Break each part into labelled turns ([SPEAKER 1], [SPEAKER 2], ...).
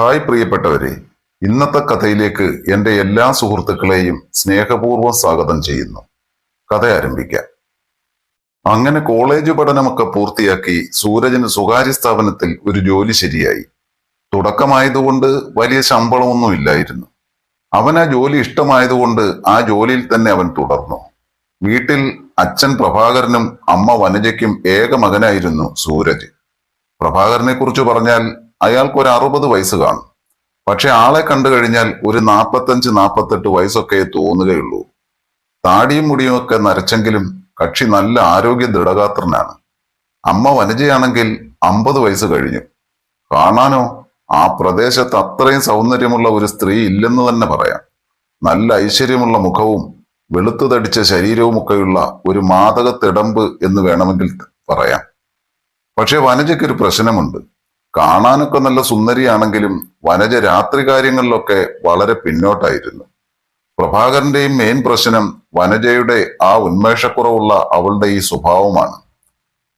[SPEAKER 1] Hi പ്രിയപ്പെട്ടവരെ ഇന്നത്തെ കഥയിലേക്ക് എന്റെ എല്ലാ സുഹൃത്തുക്കളെയും സ്നേഹപൂർവം സ്വാഗതം ചെയ്യുന്നു. കഥ ആരംഭിക്കാം. അങ്ങനെ കോളേജ് പഠനമൊക്കെ പൂർത്തിയാക്കി സൂരജിന് സ്വകാര്യ സ്ഥാപനത്തിൽ ഒരു ജോലി ശരിയായി. തുടക്കമായതുകൊണ്ട് വലിയ ശമ്പളമൊന്നും ഇല്ലായിരുന്നു. അവൻ ആ ജോലി ഇഷ്ടമായതുകൊണ്ട് ആ ജോലിയിൽ തന്നെ അവൻ തുടർന്നു. വീട്ടിൽ അച്ഛൻ പ്രഭാകരനും അമ്മ വനജയ്ക്കും ഏക മകനായിരുന്നു സൂരജ്. പ്രഭാകരനെ കുറിച്ച് പറഞ്ഞാൽ അയാൾക്ക് ഒരു അറുപത് വയസ്സ് കാണും. പക്ഷെ ആളെ കണ്ടു കഴിഞ്ഞാൽ ഒരു നാൽപ്പത്തഞ്ച് നാൽപ്പത്തെട്ട് വയസ്സൊക്കെ തോന്നുകയുള്ളൂ. താടിയും മുടിയും ഒക്കെ നരച്ചെങ്കിലും കക്ഷി നല്ല ആരോഗ്യ ദൃഢഗാത്രനാണ്. അമ്മ വനജയാണെങ്കിൽ അമ്പത് വയസ്സ് കഴിഞ്ഞു. കാണാനോ? ആ പ്രദേശത്ത് അത്രയും സൗന്ദര്യമുള്ള ഒരു സ്ത്രീ ഇല്ലെന്ന് തന്നെ പറയാം. നല്ല ഐശ്വര്യമുള്ള മുഖവും വെളുത്തു തടിച്ച ശരീരവുമൊക്കെയുള്ള ഒരു മാതക തിടമ്പ് എന്ന് വേണമെങ്കിൽ പറയാം. പക്ഷെ വനജയ്ക്കൊരു പ്രശ്നമുണ്ട്. കാണാനൊക്കെ നല്ല സുന്ദരിയാണെങ്കിലും വനജ രാത്രി കാര്യങ്ങളിലൊക്കെ വളരെ പിന്നോട്ടായിരുന്നു. പ്രഭാകരന്റെയും മെയിൻ പ്രശ്നം വനജയുടെ ആ ഉന്മേഷക്കുറവുള്ള അവളുടെ ഈ സ്വഭാവമാണ്.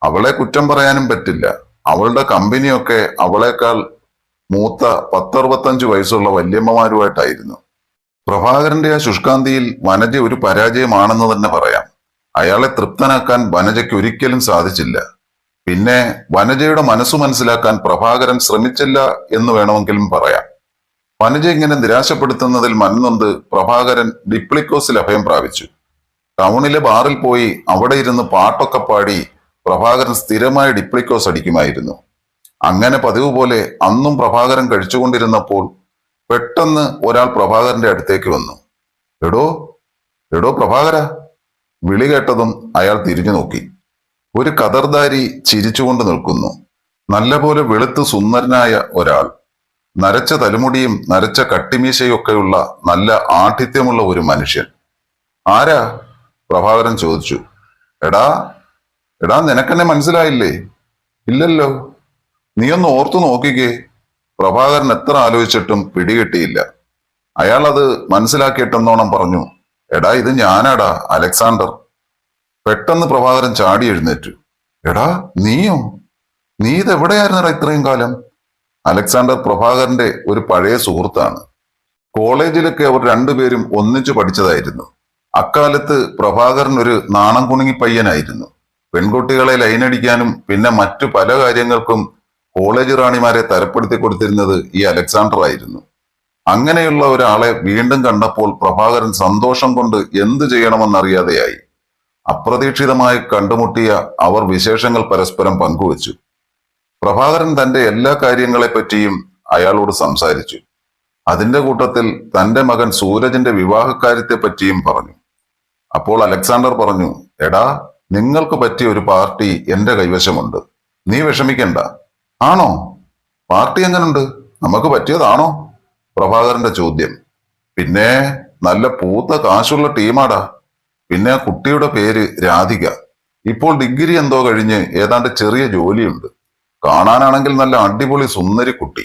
[SPEAKER 1] അവളെ കുറ്റം പറയാനും പറ്റില്ല. അവളുടെ കമ്പനിയൊക്കെ അവളെക്കാൾ മൂത്ത പത്തറുപത്തഞ്ച് വയസ്സുള്ള വല്യമ്മമാരുമായിട്ടായിരുന്നു. പ്രഭാകരന്റെ ആ ശുഷ്കാന്തിയിൽ വനജ ഒരു പരാജയമാണെന്ന് തന്നെ പറയാം. അയാളെ തൃപ്തനാക്കാൻ വനജയ്ക്ക് ഒരിക്കലും സാധിച്ചില്ല. പിന്നെ വനജയുടെ മനസ്സു മനസ്സിലാക്കാൻ പ്രഭാകരൻ ശ്രമിച്ചില്ല എന്ന് വേണമെങ്കിലും പറയാം. വനജ ഇങ്ങനെ നിരാശപ്പെടുത്തുന്നതിൽ മനന്നൊന്ത് പ്രഭാകരൻ ഡിപ്ലിക്കോസിൽ അഭയം പ്രാപിച്ചു. ടൗണിലെ ബാറിൽ പോയി അവിടെ ഇരുന്ന് പാട്ടൊക്കെ പാടി പ്രഭാകരൻ സ്ഥിരമായി ഡിപ്ലിക്കോസ് അടിക്കുമായിരുന്നു. അങ്ങനെ പതിവ് പോലെ അന്നും പ്രഭാകരൻ കഴിച്ചുകൊണ്ടിരുന്നപ്പോൾ പെട്ടെന്ന് ഒരാൾ പ്രഭാകരന്റെ അടുത്തേക്ക് വന്നു. എടോ എടോ പ്രഭാകര വിളി കേട്ടതും അയാൾ തിരിഞ്ഞു നോക്കി. ഒരു കതർദാരി ചിരിച്ചുകൊണ്ട് നിൽക്കുന്നു. നല്ലപോലെ വെളുത്ത് സുന്ദരനായ ഒരാൾ. നരച്ച തലമുടിയും നരച്ച കട്ടിമീശയൊക്കെയുള്ള നല്ല ആഠിത്യമുള്ള ഒരു മനുഷ്യൻ. ആരാ? പ്രഭാകരൻ ചോദിച്ചു. എടാ എടാ നിനക്കെന്നെ മനസ്സിലായില്ലേ? ഇല്ലല്ലോ. നീ ഒന്ന് ഓർത്തു നോക്കിക്കേ. പ്രഭാകരൻ എത്ര ആലോചിച്ചിട്ടും പിടികിട്ടിയില്ല. അയാൾ അത് മനസ്സിലാക്കിയിട്ടെന്നോണം പറഞ്ഞു. എടാ ഇത് ഞാനാടാ അലക്സാണ്ടർ. പെട്ടെന്ന് പ്രഭാകരൻ ചാടി എഴുന്നേറ്റു. എടാ നീയോ? നീ ഇതെവിടെയായിരുന്നടാ ഇത്രയും കാലം? അലക്സാണ്ടർ പ്രഭാകരന്റെ ഒരു പഴയ സുഹൃത്താണ്. കോളേജിലൊക്കെ അവർ രണ്ടുപേരും ഒന്നിച്ചു പഠിച്ചതായിരുന്നു. അക്കാലത്ത് പ്രഭാകരൻ ഒരു നാണം കുണുങ്ങി പയ്യനായിരുന്നു. പെൺകുട്ടികളെ ലൈനടിക്കാനും പിന്നെ മറ്റു പല കാര്യങ്ങൾക്കും കോളേജ് റാണിമാരെ തരപ്പെടുത്തി കൊടുത്തിരുന്നത് ഈ അലക്സാണ്ടർ ആയിരുന്നു. അങ്ങനെയുള്ള ഒരാളെ വീണ്ടും കണ്ടപ്പോൾ പ്രഭാകരൻ സന്തോഷം കൊണ്ട് എന്തു ചെയ്യണമെന്നറിയാതെയായി. അപ്രതീക്ഷിതമായി കണ്ടുമുട്ടിയ അവർ വിശേഷങ്ങൾ പരസ്പരം പങ്കുവച്ചു. പ്രഭാകരൻ തന്റെ എല്ലാ കാര്യങ്ങളെപ്പറ്റിയും അയാളോട് സംസാരിച്ചു. അതിന്റെ കൂട്ടത്തിൽ തന്റെ മകൻ സൂരജിന്റെ വിവാഹക്കാര്യത്തെ പറ്റിയും പറഞ്ഞു. അപ്പോൾ അലക്സാണ്ടർ പറഞ്ഞു എടാ നിങ്ങൾക്ക് പറ്റിയ ഒരു പാർട്ടി എന്റെ കൈവശമുണ്ട്. നീ വിഷമിക്കണ്ട. ആണോ? പാർട്ടി എങ്ങനുണ്ട്? നമുക്ക് പറ്റിയതാണോ? പ്രഭാകരന്റെ ചോദ്യം. പിന്നെ നല്ല പൂത്ത കാശുള്ള ടീമാടാ. പിന്നെ ആ കുട്ടിയുടെ പേര് രാധിക. ഇപ്പോൾ ഡിഗ്രി എന്തോ കഴിഞ്ഞ് ഏതാണ്ട് ചെറിയ ജോലിയുണ്ട്. കാണാനാണെങ്കിൽ നല്ല അടിപൊളി സുന്ദരി കുട്ടി.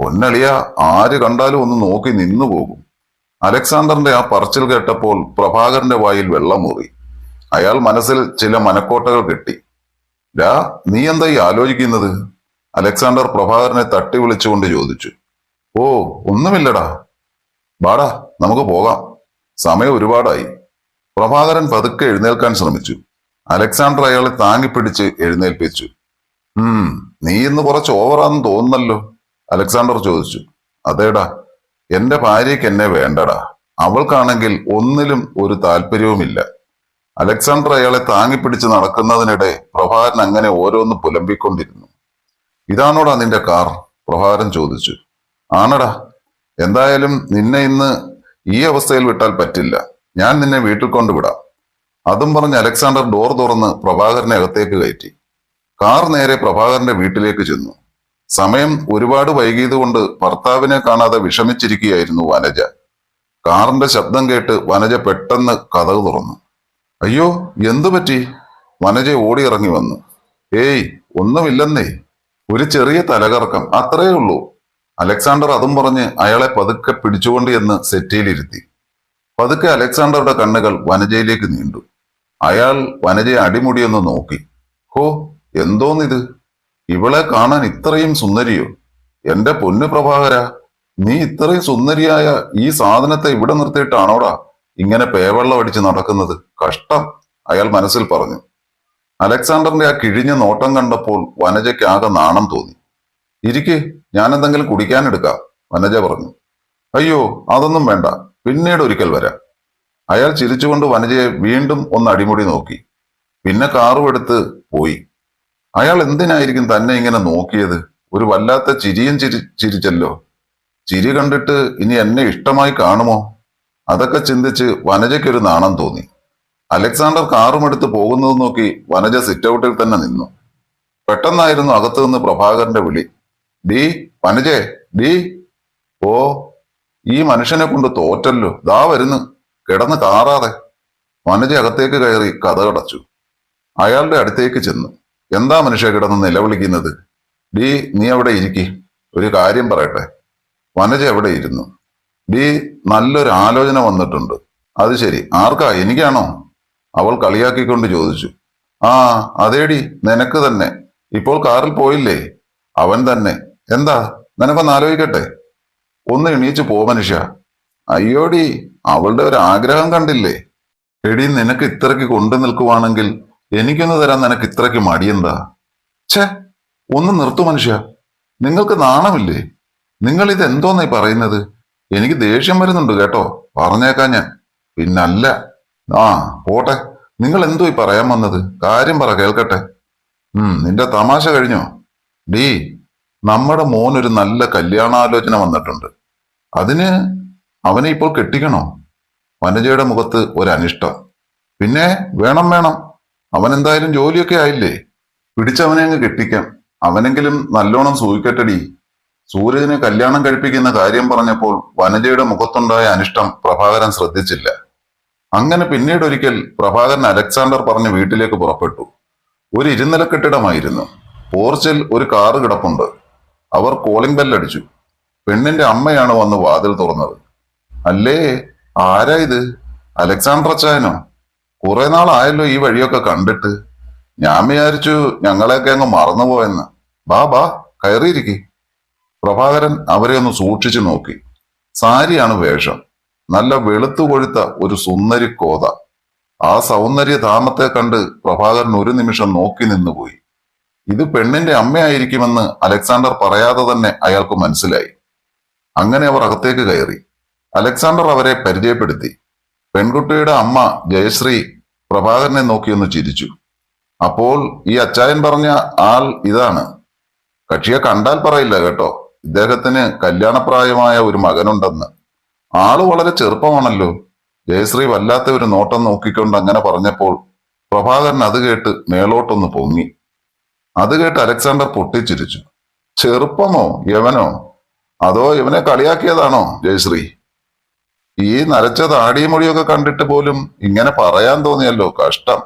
[SPEAKER 1] പൊന്നളിയ ആര് കണ്ടാലും ഒന്ന് നോക്കി നിന്നു പോകും. അലക്സാണ്ടറിന്റെ ആ പറച്ചിൽ കേട്ടപ്പോൾ പ്രഭാകരന്റെ വായിൽ വെള്ളമൂറി അയാൾ മനസ്സിൽ ചില മനക്കോട്ടകൾ കെട്ടി. രാ നീ എന്താ ഈ ആലോചിക്കുന്നത്? അലക്സാണ്ടർ പ്രഭാകരനെ തട്ടി വിളിച്ചുകൊണ്ട് ചോദിച്ചു. ഓ ഒന്നുമില്ലടാ. ബാടാ നമുക്ക് പോകാം. സമയം ഒരുപാടായി. പ്രഭാകരൻ പതുക്കെ എഴുന്നേൽക്കാൻ ശ്രമിച്ചു. അലക്സാണ്ടർ അയാളെ താങ്ങിപ്പിടിച്ച് എഴുന്നേൽപ്പിച്ചു. ഉം നീ ഇന്ന് കുറച്ച് ഓവറാന്ന് തോന്നുന്നല്ലോ? അലക്സാണ്ടർ ചോദിച്ചു. അതേടാ എന്റെ ഭാര്യയ്ക്ക് എന്നെ വേണ്ടടാ. അവൾക്കാണെങ്കിൽ ഒന്നിലും ഒരു താല്പര്യവുമില്ല. അലക്സാണ്ടർ അയാളെ താങ്ങിപ്പിടിച്ച് നടക്കുന്നതിനിടെ പ്രഭാകരൻ അങ്ങനെ ഓരോന്ന് പുലമ്പിക്കൊണ്ടിരുന്നു. ഇതാണോടാ നിന്റെ കാർ? പ്രഭാകരൻ ചോദിച്ചു. ആണടാ. എന്തായാലും നിന്നെ ഇന്ന് ഈ അവസ്ഥയിൽ വിട്ടാൽ പറ്റില്ല. ഞാൻ നിന്നെ വീട്ടിൽ കൊണ്ടുവിടാം. അതും പറഞ്ഞ് അലക്സാണ്ടർ ഡോർ തുറന്ന് പ്രഭാകരനെ അകത്തേക്ക് കയറ്റി. കാർ നേരെ പ്രഭാകരന്റെ വീട്ടിലേക്ക് ചെന്നു. സമയം ഒരുപാട് വൈകിയതുകൊണ്ട് ഭർത്താവിനെ കാണാതെ വിഷമിച്ചിരിക്കുകയായിരുന്നു വനജ. കാറിന്റെ ശബ്ദം കേട്ട് വനജ പെട്ടെന്ന് കഥക് തുറന്നു. അയ്യോ എന്തു പറ്റി? വനജ ഓടിയിറങ്ങി വന്നു. ഏയ് ഒന്നുമില്ലെന്നേ. ഒരു ചെറിയ തലകറക്കം അത്രയേ ഉള്ളൂ. അലക്സാണ്ടർ അതും പറഞ്ഞ് അയാളെ പതുക്കെ പിടിച്ചുകൊണ്ട് എന്ന് സെറ്റിയിലിരുത്തി. പതുക്കെ അലക്സാണ്ടറുടെ കണ്ണുകൾ വനജയിലേക്ക് നീണ്ടു. അയാൾ വനജയെ അടിമുടിയൊന്ന് നോക്കി. ഹോ എന്തോന്നിത്? ഇവളെ കാണാൻ ഇത്രയും സുന്ദരിയോ? എന്റെ പൊന്നു പ്രഭാകര നീ ഇത്രയും സുന്ദരിയായ ഈ സാധനത്തെ ഇവിടെ നിർത്തിയിട്ടാണോടാ ഇങ്ങനെ പേവെള്ളം അടിച്ച് നടക്കുന്നത്? കഷ്ടം അയാൾ മനസ്സിൽ പറഞ്ഞു. അലക്സാണ്ടറിന്റെ ആ കിഴിഞ്ഞ നോട്ടം കണ്ടപ്പോൾ വനജയ്ക്ക് ആകെ നാണം തോന്നി. ഇരിക്കെ ഞാൻ എന്തെങ്കിലും കുടിക്കാനെടുക്കാം വനജ പറഞ്ഞു. അയ്യോ അതൊന്നും വേണ്ട. പിന്നീട് ഒരിക്കൽ വരാം. അയാൾ ചിരിച്ചുകൊണ്ട് വനജയെ വീണ്ടും ഒന്ന് അടിമുടി നോക്കി. പിന്നെ കാറും എടുത്ത് പോയി. അയാൾ എന്തിനായിരിക്കും തന്നെ ഇങ്ങനെ നോക്കിയത്? ഒരു വല്ലാത്ത ചിരിയും ചിരി ചിരിച്ചല്ലോ. ചിരി കണ്ടിട്ട് ഇനി എന്നെ ഇഷ്ടമായി കാണുമോ? അതൊക്കെ ചിന്തിച്ച് വനജയ്ക്കൊരു നാണം തോന്നി. അലക്സാണ്ടർ കാറും എടുത്ത് പോകുന്നത് നോക്കി വനജ സിറ്റൗട്ടിൽ തന്നെ നിന്നു. പെട്ടെന്നായിരുന്നു അകത്തു നിന്ന് പ്രഭാകരന്റെ വിളി. D വനജേ D. ഓ ഈ മനുഷ്യനെ കൊണ്ട് തോറ്റല്ലോ. ദാ വരുന്നു. കിടന്ന് കാറാതെ. വനജ അകത്തേക്ക് കയറി കഥകടച്ചു അയാളുടെ അടുത്തേക്ക് ചെന്നു. എന്താ മനുഷ്യ കിടന്ന് നിലവിളിക്കുന്നത്? ഡീ നീ അവിടെ ഇരിക്കി. ഒരു കാര്യം പറയട്ടെ. വനജ എവിടെ ഇരുന്നു. ഡീ നല്ലൊരു ആലോചന വന്നിട്ടുണ്ട്. അത് ശരി. ആർക്കാ? എനിക്കാണോ? അവൾ കളിയാക്കിക്കൊണ്ട് ചോദിച്ചു. ആ അതേടി നിനക്ക് തന്നെ. ഇപ്പോൾ കാറിൽ പോയില്ലേ? അവൻ തന്നെ. എന്താ? നിനക്കൊന്ന് ആലോചിക്കട്ടെ. ഒന്ന് എണീച്ചു പോ മനുഷ്യ. അയ്യോടി അവളുടെ ഒരു ആഗ്രഹം കണ്ടില്ലേ? എടി നിനക്ക് ഇത്രയ്ക്ക് കൊണ്ടു നിൽക്കുവാണെങ്കിൽ എനിക്കൊന്ന് തരാൻ നിനക്ക് ഇത്രയ്ക്ക് മടിയെന്താ? ഛേ ഒന്ന് നിർത്തു മനുഷ്യ. നിങ്ങൾക്ക് നാണമില്ലേ? നിങ്ങൾ ഇത് എന്തോന്നായി പറയുന്നത്? എനിക്ക് ദേഷ്യം വരുന്നുണ്ട് കേട്ടോ. പറഞ്ഞേക്കാ ഞാൻ. പിന്നല്ല. ആ പോട്ടെ. നിങ്ങൾ എന്തോ ഈ പറയാൻ വന്നത്? കാര്യം പറ കേൾക്കട്ടെ. ഉം നിന്റെ തമാശ കഴിഞ്ഞോ? ഡീ നമ്മുടെ മോനൊരു നല്ല കല്യാണാലോചന വന്നിട്ടുണ്ട്. അതിന് അവനെ ഇപ്പോൾ കെട്ടിക്കണോ? വനജയുടെ മുഖത്ത് ഒരനിഷ്ടം. പിന്നെ വേണം വേണം. അവൻ എന്തായാലും ജോലിയൊക്കെ ആയില്ലേ? പിടിച്ചവനെ അങ്ങ് കെട്ടിക്കാം. അവനെങ്കിലും നല്ലോണം സൂയിക്കട്ടടി. സൂരജിന് കല്യാണം കഴിപ്പിക്കുന്ന കാര്യം പറഞ്ഞപ്പോൾ വനജയുടെ മുഖത്തുണ്ടായ അനിഷ്ടം പ്രഭാകരൻ ശ്രദ്ധിച്ചില്ല. അങ്ങനെ പിന്നീട് ഒരിക്കൽ പ്രഭാകരൻ അലക്സാണ്ടർ പറഞ്ഞ് വീട്ടിലേക്ക് പുറപ്പെട്ടു. ഒരു ഇരുനില കെട്ടിടമായിരുന്നു പോർച്ചിൽ ഒരു കാറ് കിടപ്പുണ്ട്. അവർ കോളിംഗ് ബെല്ലടിച്ചു പെണ്ണിന്റെ അമ്മയാണ് വന്ന് വാതിൽ തുറന്നത്. അല്ലേ? ആരാ ഇത്? അലക്സാണ്ടർ അച്ചായനോ? കുറെ നാളായല്ലോ ഈ വഴിയൊക്കെ കണ്ടിട്ട്. ഞാൻ വിചാരിച്ചു ഞങ്ങളെയൊക്കെ അങ്ങ് മറന്നുപോയെന്ന്. ബാ ബാ കയറിയിരിക്കെ. പ്രഭാകരൻ അവരെ ഒന്ന് സൂക്ഷിച്ചു നോക്കി. സാരിയാണ് വേഷം. നല്ല വെളുത്തു കൊഴുത്ത ഒരു സുന്ദരി കോത. ആ സൗന്ദര്യ ധാമത്തെ കണ്ട് പ്രഭാകരൻ ഒരു നിമിഷം നോക്കി നിന്നുപോയി. ഇത് പെണ്ണിന്റെ അമ്മയായിരിക്കുമെന്ന് അലക്സാണ്ടർ പറയാതെ തന്നെ അയാൾക്ക് മനസ്സിലായി. അങ്ങനെ അവർ അകത്തേക്ക് കയറി. അലക്സാണ്ടർ അവരെ പരിചയപ്പെടുത്തി. പെൺകുട്ടിയുടെ അമ്മ ജയശ്രീ പ്രഭാകരനെ നോക്കിയൊന്ന് ചിരിച്ചു. അപ്പോൾ ഈ അച്ചായൻ പറഞ്ഞ ആൾ ഇതാണ്. കക്ഷിയെ കണ്ടാൽ പറയില്ല കേട്ടോ. ഇദ്ദേഹത്തിന് കല്യാണപ്രായമായ ഒരു മകനുണ്ടെന്ന്. ആൾ വളരെ ചെറുപ്പമാണല്ലോ. ജയശ്രീ വല്ലാത്ത ഒരു നോട്ടം നോക്കിക്കൊണ്ട് അങ്ങനെ പറഞ്ഞപ്പോൾ പ്രഭാകരൻ അത് കേട്ട് മേലോട്ടൊന്ന് പൊങ്ങി. അത് കേട്ട് അലക്സാണ്ടർ പൊട്ടിച്ചിരിച്ചു. ചെറുപ്പമോ യവനോ? അതോ ഇവനെ കളിയാക്കിയതാണോ ജയശ്രീ? ഈ നരച്ച താടിയും മൊഴിയൊക്കെ കണ്ടിട്ട് പോലും ഇങ്ങനെ പറയാൻ തോന്നിയല്ലോ കഷ്ടം.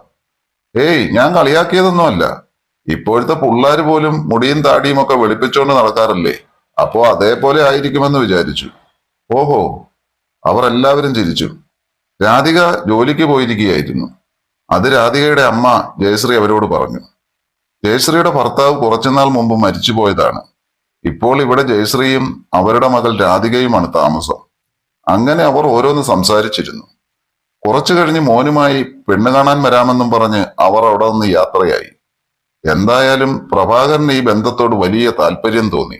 [SPEAKER 1] ഏയ് ഞാൻ കളിയാക്കിയതൊന്നുമല്ല ഇപ്പോഴത്തെ പിള്ളേര് പോലും മുടിയും താടിയും ഒക്കെ വെളുപ്പിച്ചുകൊണ്ട് നടക്കാറില്ലേ? അപ്പോ അതേപോലെ ആയിരിക്കുമെന്ന് വിചാരിച്ചു. ഓഹോ അവർ എല്ലാവരും ചിരിച്ചു. രാധിക ജോലിക്ക് പോയിരിക്കുകയായിരുന്നു. അത് രാധികയുടെ അമ്മ ജയശ്രീ അവരോട് പറഞ്ഞു. ജയശ്രീയുടെ ഭർത്താവ് കുറച്ചുനാൾ മുമ്പ് മരിച്ചുപോയതാണ്. ഇപ്പോൾ ഇവിടെ ജയശ്രീയും അവരുടെ മകൾ രാധികയുമാണ് താമസം. അങ്ങനെ അവർ ഓരോന്ന് സംസാരിച്ചിരുന്നു. കുറച്ചു കഴിഞ്ഞ് മോനുമായി പെണ്ണ് കാണാൻ വരാമെന്നും പറഞ്ഞ് അവർ അവിടെ നിന്ന് യാത്രയായി. എന്തായാലും പ്രഭാകരന് ഈ ബന്ധത്തോട് വലിയ താല്പര്യം തോന്നി.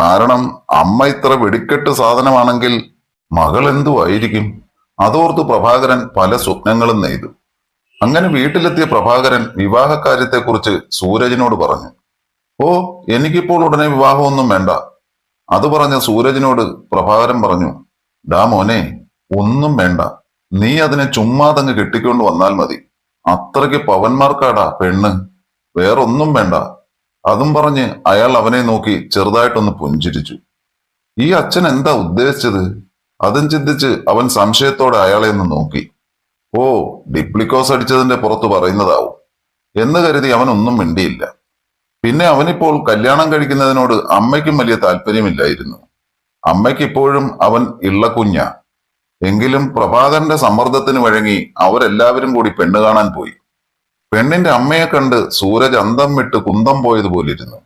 [SPEAKER 1] കാരണം അമ്മ ഇത്ര വെടിക്കെട്ട് സാധനമാണെങ്കിൽ മകൾ എന്തു ആയിരിക്കും? അതോർത്ത് പ്രഭാകരൻ പല സ്വപ്നങ്ങളും നെയ്തു. അങ്ങനെ വീട്ടിലെത്തിയ പ്രഭാകരൻ വിവാഹ കാര്യത്തെക്കുറിച്ച് സൂരജിനോട് പറഞ്ഞു. ഓ എനിക്കിപ്പോൾ ഉടനെ വിവാഹമൊന്നും വേണ്ട. അത് പറഞ്ഞ സൂരജിനോട് പ്രഭാകരൻ പറഞ്ഞു ഡാ മോനെ ഒന്നും വേണ്ട. നീ അതിനെ ചുമ്മാതങ്ങ് കെട്ടിക്കൊണ്ട് വന്നാൽ മതി. അത്രയ്ക്ക് പവന്മാർക്കാടാ പെണ്ണ്. വേറൊന്നും വേണ്ട. അതും പറഞ്ഞ് അയാൾ അവനെ നോക്കി ചെറുതായിട്ടൊന്ന് പുഞ്ചിരിച്ചു. ഈ അച്ഛൻ എന്താ ഉദ്ദേശിച്ചത്? അതും ചിന്തിച്ച് അവൻ സംശയത്തോടെ അയാളെ ഒന്ന് നോക്കി. ഓ ഡിപ്ലിക്കോസ് അടിച്ചതിന്റെ പുറത്ത് പറയുന്നതാവും. എന്ന് കരുതി അവൻ ഒന്നും മിണ്ടിയില്ല. പിന്നെ അവനിപ്പോൾ കല്യാണം കഴിക്കുന്നതിനോട് അമ്മയ്ക്കും വലിയ താല്പര്യമില്ലായിരുന്നു. അമ്മയ്ക്ക് ഇപ്പോഴും അവൻ ഇള്ളക്കുഞ്ഞ എങ്കിലും പ്രഭാതന്റെ സമ്മർദ്ദത്തിന് വഴങ്ങി അവരെല്ലാവരും കൂടി പെണ്ണ് കാണാൻ പോയി. പെണ്ണിന്റെ അമ്മയെ കണ്ട് സൂരജ് അന്തം വിട്ട് കുന്തം പോയതുപോലിരുന്നു.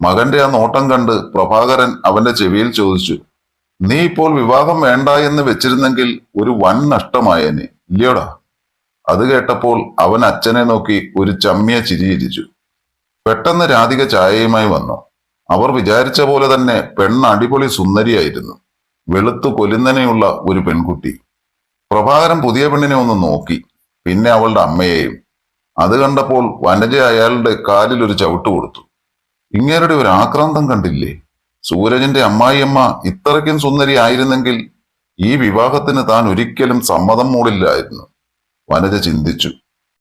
[SPEAKER 1] മകന്റെ ആ നോട്ടം കണ്ട് പ്രഭാകരൻ അവന്റെ ചെവിയിൽ ചോദിച്ചു നീ ഇപ്പോൾ വിവാഹം വേണ്ട എന്ന് വെച്ചിരുന്നെങ്കിൽ ഒരു വൻ നഷ്ടമായേനെ ഇല്ലയോടാ? അത് കേട്ടപ്പോൾ അവൻ അച്ഛനെ നോക്കി ഒരു ചമ്മിയ ചിരിയിരിച്ചു പെട്ടെന്ന് രാധിക ചായയുമായി വന്നു. അവർ വിചാരിച്ച പോലെ തന്നെ പെണ്ണ് അടിപൊളി സുന്ദരിയായിരുന്നു. വെളുത്തു കൊലുന്നനെയുള്ള ഒരു പെൺകുട്ടി. പ്രഭാകരൻ പുതിയ പെണ്ണിനെ ഒന്ന് നോക്കി. പിന്നെ അവളുടെ അമ്മയെയും. അത് കണ്ടപ്പോൾ വനജ അയാളുടെ കാലിൽ ഒരു ചവിട്ട് കൊടുത്തു. ഇങ്ങേരുടെ ഒരു ആക്രാന്തം കണ്ടില്ലേ? സൂരജിന്റെ അമ്മായിയമ്മ ഇത്രയ്ക്കും സുന്ദരി ആയിരുന്നെങ്കിൽ ഈ വിവാഹത്തിന് താൻ ഒരിക്കലും സമ്മതം മൂടില്ലായിരുന്നു. വനജ ചിന്തിച്ചു.